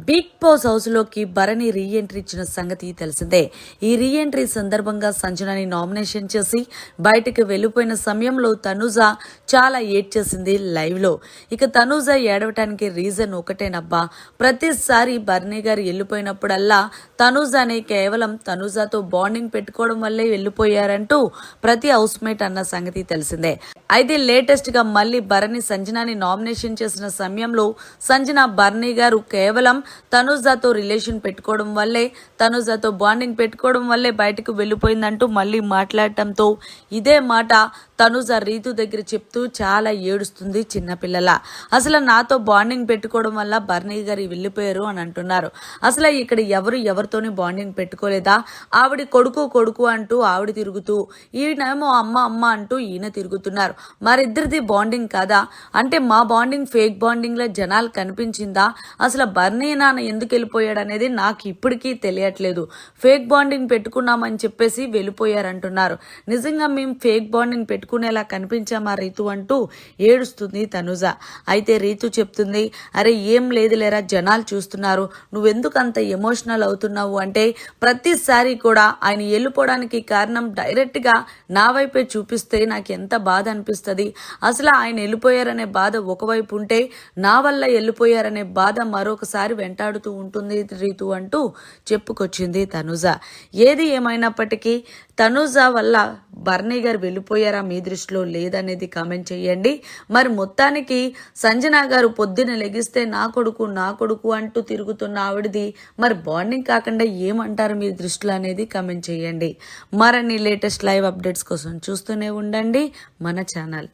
Big boss హౌస్లోకి Bharani re entry ఇచ్చిన సంగతి తెలిసిందే. ఈ రీ ఎంట్రీ సందర్భంగా సంజనని నామినేషన్ చేసి బయటకు వెళ్ళిపోయిన సమయంలో తనుజ చాలా ఏడ్ చేసింది లైవ్లో. ఇక తనుజ ఏడవటానికి రీజన్ ఒకటేనబ్బా. ప్రతిసారి భరణి గారు వెళ్ళిపోయినప్పుడల్లా తనుజని కేవలం తనుజతో బాండింగ్ పెట్టుకోవడం వల్లే వెళ్ళిపోయారంటూ ప్రతి హౌస్ మేట్ అన్న సంగతి తెలిసిందే. అయితే లేటెస్ట్గా మళ్ళీ భరణి సంజనాని నామినేషన్ చేసిన సమయంలో సంజన భరణి గారు కేవలం తనుజాతో రిలేషన్ పెట్టుకోవడం వల్లే తనుజాతో బాండింగ్ పెట్టుకోవడం వల్లే బయటకు వెళ్ళిపోయిందంటూ మళ్ళీ మాట్లాడటంతో ఇదే మాట తనుజ రీతు దగ్గర చెప్తూ చాలా ఏడుస్తుంది చిన్నపిల్లల అసలు నాతో బాండింగ్ పెట్టుకోవడం వల్ల బర్నీ గారు వెళ్ళిపోయారు అని అంటున్నారు. అసలు ఇక్కడ ఎవరు ఎవరితోని బాండింగ్ పెట్టుకోలేదా? ఆవిడ కొడుకు కొడుకు అంటూ ఆవిడ తిరుగుతూ ఈయనేమో అమ్మ అమ్మ అంటూ ఈయన తిరుగుతున్నారు. మరిద్దరిది బాండింగ్ కాదా? అంటే మా బాండింగ్ ఫేక్ బాండింగ్లో జనాలు కనిపించిందా? అసలు బర్నీ నాన్న ఎందుకు వెళ్ళిపోయాడు అనేది నాకు ఇప్పటికీ తెలియట్లేదు. ఫేక్ బాండింగ్ పెట్టుకున్నామని చెప్పేసి వెళ్ళిపోయారంటున్నారు. నిజంగా మేము ఫేక్ బాండింగ్ పెట్టుకునేలా కనిపించామా రీతు అంటూ ఏడుస్తుంది తనుజ. అయితే రీతు చెప్తుంది అరే ఏం లేదు లేరా జనాలు చూస్తున్నారు. నువ్వెందుకు అంత ఎమోషనల్ అవుతున్నావు అంటే ప్రతిసారి కూడా ఆయన వెళ్ళిపోవడానికి కారణం డైరెక్ట్గా నా వైపే చూపిస్తే నాకు ఎంత బాధ అనిపిస్తుంది. అసలు ఆయన వెళ్ళిపోయారనే బాధ ఒకవైపు ఉంటే నా వల్ల వెళ్ళిపోయారనే బాధ మరొకసారి వెంటాడుతూ ఉంటుంది రీతు అంటూ చెప్పుకొచ్చింది తనుజ. ఏది ఏమైనప్పటికీ తనుజ వల్ల బర్నీ గారు వెళ్ళిపోయారా మీ దృష్టిలో లేదనేది కామెంట్ చేయండి. మరి మొత్తానికి సంజన గారు పొద్దున లెగిస్తే నా కొడుకు నా కొడుకు అంటూ తిరుగుతున్న ఆవిడది మరి బాండింగ్ కాకుండా ఏమంటారు మీ దృష్టిలో అనేది కామెంట్ చేయండి. మరిన్ని లేటెస్ట్ లైవ్ అప్డేట్స్ కోసం చూస్తూనే ఉండండి. మన ఛానల్.